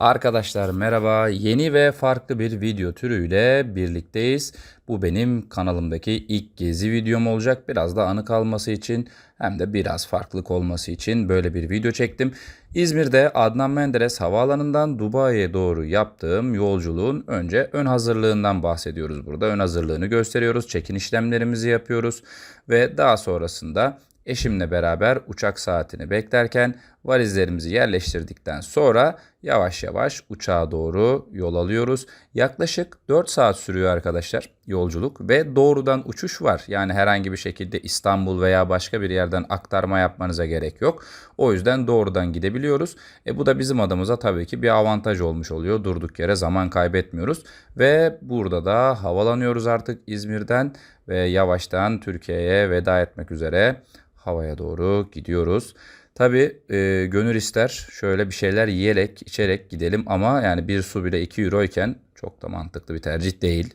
Arkadaşlar merhaba. Yeni ve farklı bir video türüyle birlikteyiz. Bu benim kanalımdaki ilk gezi videom olacak. Biraz da anı kalması için hem de biraz farklılık olması için böyle bir video çektim. İzmir'de Adnan Menderes Havaalanı'ndan Dubai'ye doğru yaptığım yolculuğun önce ön hazırlığından bahsediyoruz burada. Ön hazırlığını gösteriyoruz. Çekin işlemlerimizi yapıyoruz ve daha sonrasında Eşimle beraber uçak saatini beklerken valizlerimizi yerleştirdikten sonra yavaş yavaş uçağa doğru yol alıyoruz. Yaklaşık 4 saat sürüyor arkadaşlar yolculuk ve doğrudan uçuş var. Yani herhangi bir şekilde İstanbul veya başka bir yerden aktarma yapmanıza gerek yok. O yüzden doğrudan gidebiliyoruz. E bu da bizim adımıza tabii ki bir avantaj olmuş oluyor. Durduk yere zaman kaybetmiyoruz ve burada da havalanıyoruz artık İzmir'den ve yavaştan Türkiye'ye veda etmek üzere havaya doğru gidiyoruz. Tabi e, gönül ister şöyle bir şeyler yiyerek içerek gidelim ama yani bir su bile 2 euro iken çok da mantıklı bir tercih değil.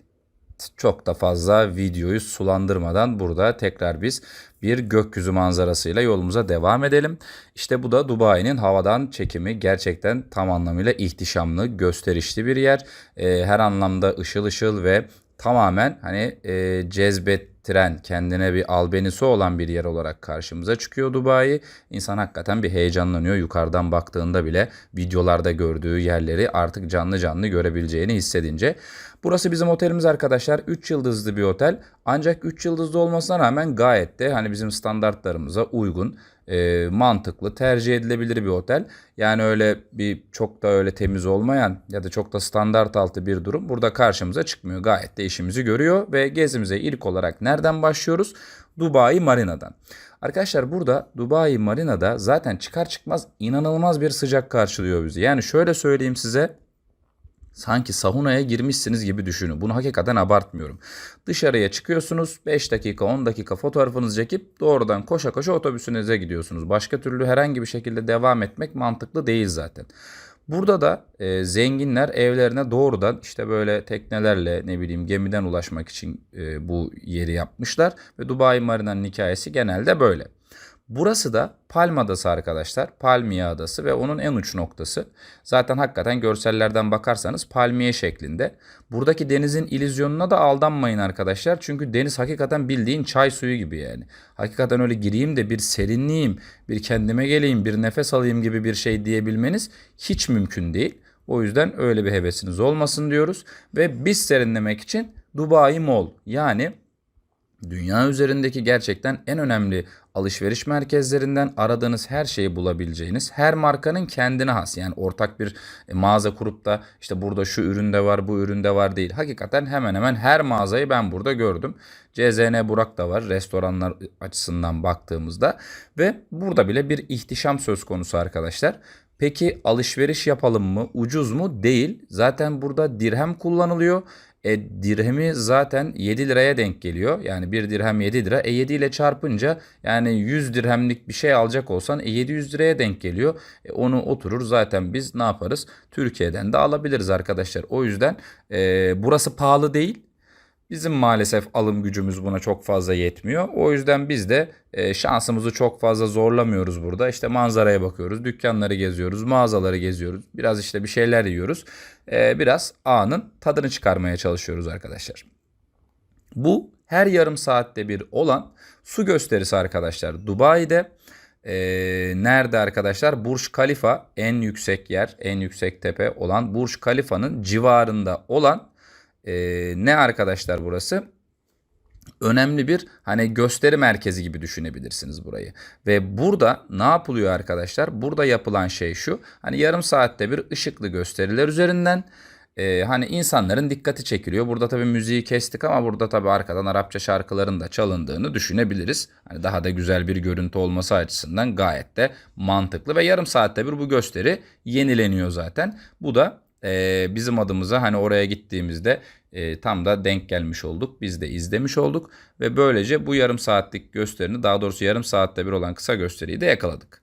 Çok da fazla videoyu sulandırmadan burada tekrar biz bir gökyüzü manzarasıyla yolumuza devam edelim. İşte bu da Dubai'nin havadan çekimi gerçekten tam anlamıyla ihtişamlı, gösterişli bir yer. E, her anlamda ışıl ışıl ve tamamen hani e, cezbettiren kendine bir albenisi olan bir yer olarak karşımıza çıkıyor Dubai. İnsan hakikaten bir heyecanlanıyor yukarıdan baktığında bile videolarda gördüğü yerleri artık canlı canlı görebileceğini hissedince. Burası bizim otelimiz arkadaşlar. 3 yıldızlı bir otel. Ancak 3 yıldızlı olmasına rağmen gayet de hani bizim standartlarımıza uygun, e, mantıklı, tercih edilebilir bir otel. Yani öyle bir çok da öyle temiz olmayan ya da çok da standart altı bir durum burada karşımıza çıkmıyor. Gayet de işimizi görüyor ve gezimize ilk olarak nereden başlıyoruz? Dubai Marina'dan. Arkadaşlar burada Dubai Marina'da zaten çıkar çıkmaz inanılmaz bir sıcak karşılıyor bizi. Yani şöyle söyleyeyim size Sanki saunaya girmişsiniz gibi düşünün. Bunu hakikaten abartmıyorum. Dışarıya çıkıyorsunuz 5 dakika 10 dakika fotoğrafınızı çekip doğrudan koşa koşa otobüsünüze gidiyorsunuz. Başka türlü herhangi bir şekilde devam etmek mantıklı değil zaten. Burada da e, zenginler evlerine doğrudan işte böyle teknelerle ne bileyim gemiden ulaşmak için e, bu yeri yapmışlar. Ve Dubai Marina'nın hikayesi genelde böyle. Burası da Palma Adası arkadaşlar. Palmiye Adası ve onun en uç noktası. Zaten hakikaten görsellerden bakarsanız palmiye şeklinde. Buradaki denizin ilizyonuna da aldanmayın arkadaşlar. Çünkü deniz hakikaten bildiğin çay suyu gibi yani. Hakikaten öyle gireyim de bir serinleyeyim, bir kendime geleyim, bir nefes alayım gibi bir şey diyebilmeniz hiç mümkün değil. O yüzden öyle bir hevesiniz olmasın diyoruz. Ve biz serinlemek için Dubai Mall yani Dünya üzerindeki gerçekten en önemli alışveriş merkezlerinden aradığınız her şeyi bulabileceğiniz her markanın kendine has yani ortak bir e, mağaza kurup da işte burada şu üründe var bu üründe var değil. Hakikaten hemen hemen her mağazayı ben burada gördüm. CZN Burak da var restoranlar açısından baktığımızda ve burada bile bir ihtişam söz konusu arkadaşlar. Peki alışveriş yapalım mı? Ucuz mu? Değil. Zaten burada dirhem kullanılıyor. E, dirhemi zaten 7 liraya denk geliyor. Yani bir dirhem 7 lira. E 7 ile çarpınca yani 100 dirhemlik bir şey alacak olsan e, 700 liraya denk geliyor. E, onu oturur zaten biz ne yaparız? Türkiye'den de alabiliriz arkadaşlar. O yüzden e, burası pahalı değil. Bizim maalesef alım gücümüz buna çok fazla yetmiyor. O yüzden biz de e, şansımızı çok fazla zorlamıyoruz burada. İşte manzaraya bakıyoruz, dükkanları geziyoruz, mağazaları geziyoruz. Biraz işte bir şeyler yiyoruz. E, biraz anın tadını çıkarmaya çalışıyoruz arkadaşlar. Bu her yarım saatte bir olan su gösterisi arkadaşlar. Dubai'de e, nerede arkadaşlar? Burj Khalifa en yüksek yer, en yüksek tepe olan Burj Khalifa'nın civarında olan e, ne arkadaşlar burası? Önemli bir hani gösteri merkezi gibi düşünebilirsiniz burayı. Ve burada ne yapılıyor arkadaşlar? Burada yapılan şey şu. Hani yarım saatte bir ışıklı gösteriler üzerinden e, hani insanların dikkati çekiliyor. Burada tabii müziği kestik ama burada tabii arkadan Arapça şarkıların da çalındığını düşünebiliriz. Hani daha da güzel bir görüntü olması açısından gayet de mantıklı ve yarım saatte bir bu gösteri yenileniyor zaten. Bu da e, bizim adımıza hani oraya gittiğimizde e, tam da denk gelmiş olduk. Biz de izlemiş olduk ve böylece bu yarım saatlik gösterini daha doğrusu yarım saatte bir olan kısa gösteriyi de yakaladık.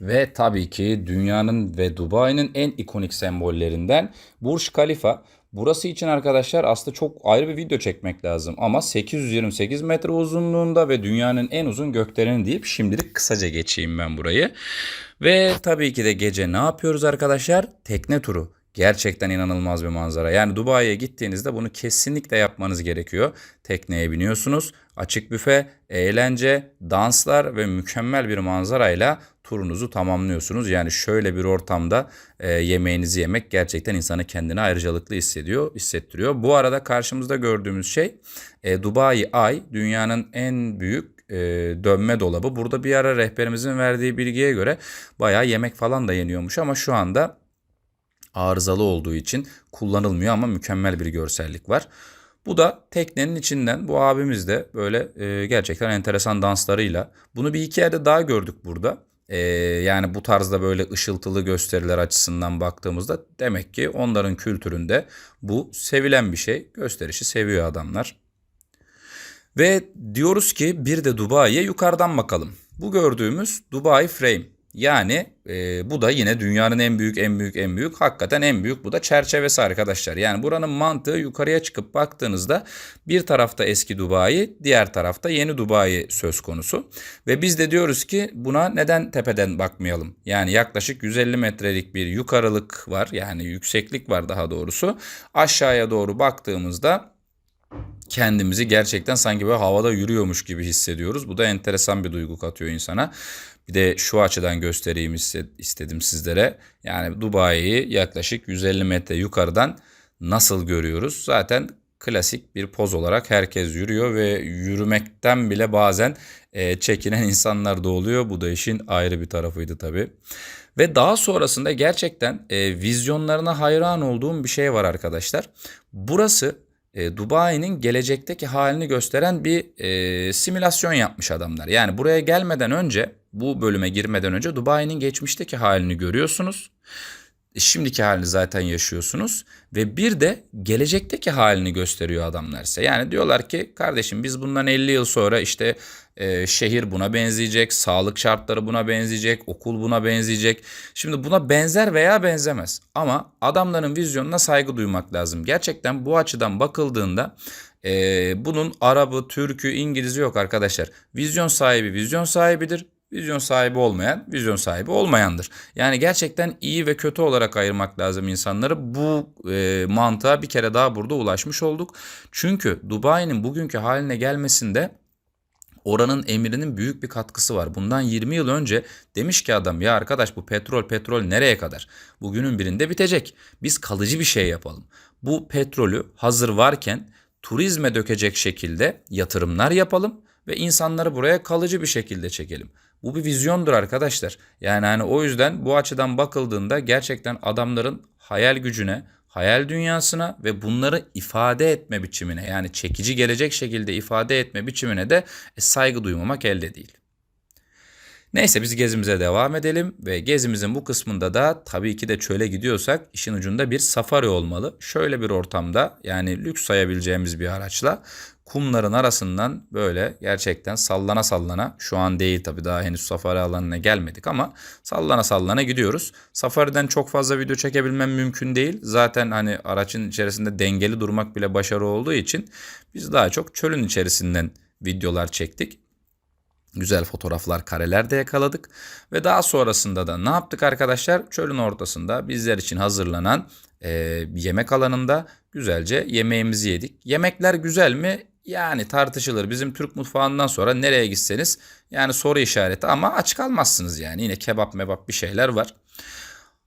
Ve tabii ki dünyanın ve Dubai'nin en ikonik sembollerinden Burj Khalifa. Burası için arkadaşlar aslında çok ayrı bir video çekmek lazım. Ama 828 metre uzunluğunda ve dünyanın en uzun gökdeleni deyip şimdilik kısaca geçeyim ben burayı. Ve tabii ki de gece ne yapıyoruz arkadaşlar? Tekne turu. Gerçekten inanılmaz bir manzara. Yani Dubai'ye gittiğinizde bunu kesinlikle yapmanız gerekiyor. Tekneye biniyorsunuz. Açık büfe, eğlence, danslar ve mükemmel bir manzarayla turunuzu tamamlıyorsunuz. Yani şöyle bir ortamda e, yemeğinizi yemek gerçekten insanı kendine ayrıcalıklı hissediyor, hissettiriyor. Bu arada karşımızda gördüğümüz şey e, Dubai Ay, dünyanın en büyük e, dönme dolabı. Burada bir ara rehberimizin verdiği bilgiye göre bayağı yemek falan da yeniyormuş ama şu anda arızalı olduğu için kullanılmıyor ama mükemmel bir görsellik var. Bu da teknenin içinden bu abimiz de böyle e, gerçekten enteresan danslarıyla. Bunu bir iki yerde daha gördük burada. E, yani bu tarzda böyle ışıltılı gösteriler açısından baktığımızda demek ki onların kültüründe bu sevilen bir şey. Gösterişi seviyor adamlar. Ve diyoruz ki bir de Dubai'ye yukarıdan bakalım. Bu gördüğümüz Dubai Frame. Yani e, bu da yine dünyanın en büyük en büyük en büyük hakikaten en büyük bu da çerçevesi arkadaşlar. Yani buranın mantığı yukarıya çıkıp baktığınızda bir tarafta eski Dubai diğer tarafta yeni Dubai söz konusu. Ve biz de diyoruz ki buna neden tepeden bakmayalım? Yani yaklaşık 150 metrelik bir yukarılık var yani yükseklik var daha doğrusu. Aşağıya doğru baktığımızda kendimizi gerçekten sanki böyle havada yürüyormuş gibi hissediyoruz. Bu da enteresan bir duygu katıyor insana. Bir de şu açıdan göstereyim istedim sizlere. Yani Dubai'yi yaklaşık 150 metre yukarıdan nasıl görüyoruz? Zaten klasik bir poz olarak herkes yürüyor ve yürümekten bile bazen e, çekinen insanlar da oluyor. Bu da işin ayrı bir tarafıydı tabii. Ve daha sonrasında gerçekten e, vizyonlarına hayran olduğum bir şey var arkadaşlar. Burası e, Dubai'nin gelecekteki halini gösteren bir e, simülasyon yapmış adamlar. Yani buraya gelmeden önce bu bölüme girmeden önce Dubai'nin geçmişteki halini görüyorsunuz. Şimdiki halini zaten yaşıyorsunuz ve bir de gelecekteki halini gösteriyor adamlar size. Yani diyorlar ki kardeşim biz bundan 50 yıl sonra işte e, şehir buna benzeyecek, sağlık şartları buna benzeyecek, okul buna benzeyecek. Şimdi buna benzer veya benzemez ama adamların vizyonuna saygı duymak lazım. Gerçekten bu açıdan bakıldığında e, bunun Arabı, Türk'ü, İngiliz'i yok arkadaşlar. Vizyon sahibi vizyon sahibidir. Vizyon sahibi olmayan, vizyon sahibi olmayandır. Yani gerçekten iyi ve kötü olarak ayırmak lazım insanları. Bu e, mantığa bir kere daha burada ulaşmış olduk. Çünkü Dubai'nin bugünkü haline gelmesinde oranın emirinin büyük bir katkısı var. Bundan 20 yıl önce demiş ki adam ya arkadaş bu petrol petrol nereye kadar? Bugünün birinde bitecek. Biz kalıcı bir şey yapalım. Bu petrolü hazır varken turizme dökecek şekilde yatırımlar yapalım ve insanları buraya kalıcı bir şekilde çekelim. Bu bir vizyondur arkadaşlar. Yani hani o yüzden bu açıdan bakıldığında gerçekten adamların hayal gücüne, hayal dünyasına ve bunları ifade etme biçimine yani çekici gelecek şekilde ifade etme biçimine de e, saygı duymamak elde değil. Neyse biz gezimize devam edelim ve gezimizin bu kısmında da tabii ki de çöle gidiyorsak işin ucunda bir safari olmalı. Şöyle bir ortamda yani lüks sayabileceğimiz bir araçla kumların arasından böyle gerçekten sallana sallana şu an değil tabii daha henüz safari alanına gelmedik ama sallana sallana gidiyoruz. Safariden çok fazla video çekebilmem mümkün değil. Zaten hani araçın içerisinde dengeli durmak bile başarı olduğu için biz daha çok çölün içerisinden videolar çektik. Güzel fotoğraflar, kareler de yakaladık. Ve daha sonrasında da ne yaptık arkadaşlar? Çölün ortasında bizler için hazırlanan e, yemek alanında güzelce yemeğimizi yedik. Yemekler güzel mi? Yani tartışılır. Bizim Türk mutfağından sonra nereye gitseniz yani soru işareti ama aç kalmazsınız yani. Yine kebap mebap bir şeyler var.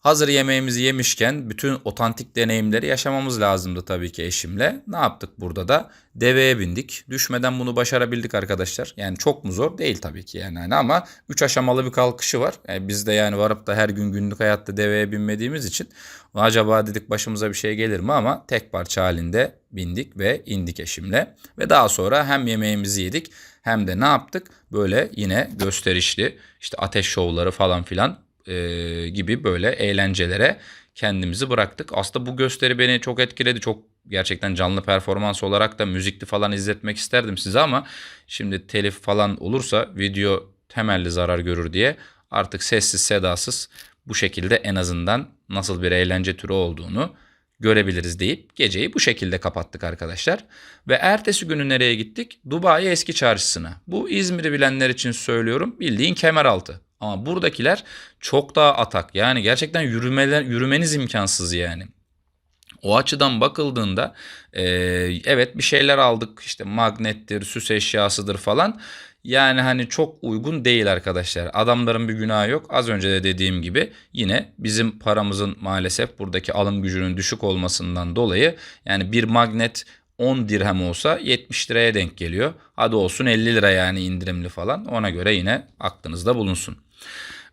Hazır yemeğimizi yemişken bütün otantik deneyimleri yaşamamız lazımdı tabii ki eşimle. Ne yaptık burada da? Deveye bindik. Düşmeden bunu başarabildik arkadaşlar. Yani çok mu zor? Değil tabii ki yani. yani ama 3 aşamalı bir kalkışı var. Yani biz de yani varıp da her gün günlük hayatta deveye binmediğimiz için acaba dedik başımıza bir şey gelir mi ama tek parça halinde bindik ve indik eşimle. Ve daha sonra hem yemeğimizi yedik hem de ne yaptık? Böyle yine gösterişli işte ateş şovları falan filan e, gibi böyle eğlencelere kendimizi bıraktık. Aslında bu gösteri beni çok etkiledi. Çok gerçekten canlı performans olarak da müzikli falan izletmek isterdim size ama şimdi telif falan olursa video temelli zarar görür diye artık sessiz sedasız bu şekilde en azından nasıl bir eğlence türü olduğunu görebiliriz deyip geceyi bu şekilde kapattık arkadaşlar. Ve ertesi günü nereye gittik? Dubai Eski Çarşısı'na. Bu İzmir'i bilenler için söylüyorum bildiğin Kemeraltı. Ama buradakiler çok daha atak. Yani gerçekten yürümeler yürümeniz imkansız yani. O açıdan bakıldığında e, evet bir şeyler aldık işte magnettir, süs eşyasıdır falan. Yani hani çok uygun değil arkadaşlar. Adamların bir günahı yok. Az önce de dediğim gibi yine bizim paramızın maalesef buradaki alım gücünün düşük olmasından dolayı yani bir magnet 10 dirhem olsa 70 liraya denk geliyor. Hadi olsun 50 lira yani indirimli falan. Ona göre yine aklınızda bulunsun.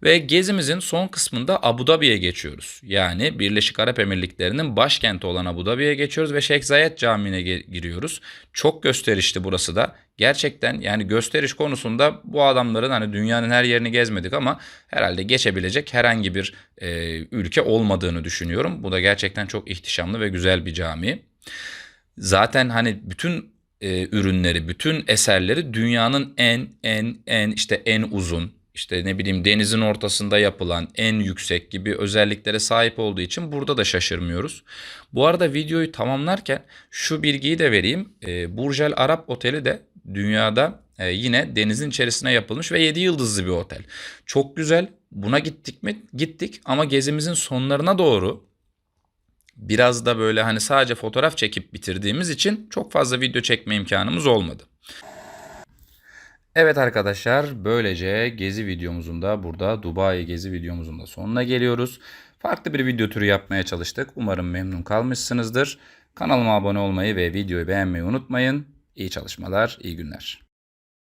Ve gezimizin son kısmında Abu Dhabi'ye geçiyoruz. Yani Birleşik Arap Emirlikleri'nin başkenti olan Abu Dhabi'ye geçiyoruz ve Şeyh Zayed Camii'ne giriyoruz. Çok gösterişli burası da. Gerçekten yani gösteriş konusunda bu adamların hani dünyanın her yerini gezmedik ama herhalde geçebilecek herhangi bir e, ülke olmadığını düşünüyorum. Bu da gerçekten çok ihtişamlı ve güzel bir cami. Zaten hani bütün e, ürünleri, bütün eserleri dünyanın en en en işte en uzun, işte ne bileyim denizin ortasında yapılan en yüksek gibi özelliklere sahip olduğu için burada da şaşırmıyoruz. Bu arada videoyu tamamlarken şu bilgiyi de vereyim. E, Burj Al Arab Oteli de dünyada e, yine denizin içerisine yapılmış ve 7 yıldızlı bir otel. Çok güzel. Buna gittik mi? Gittik ama gezimizin sonlarına doğru biraz da böyle hani sadece fotoğraf çekip bitirdiğimiz için çok fazla video çekme imkanımız olmadı. Evet arkadaşlar böylece gezi videomuzun da burada Dubai gezi videomuzun da sonuna geliyoruz. Farklı bir video türü yapmaya çalıştık. Umarım memnun kalmışsınızdır. Kanalıma abone olmayı ve videoyu beğenmeyi unutmayın. İyi çalışmalar, iyi günler.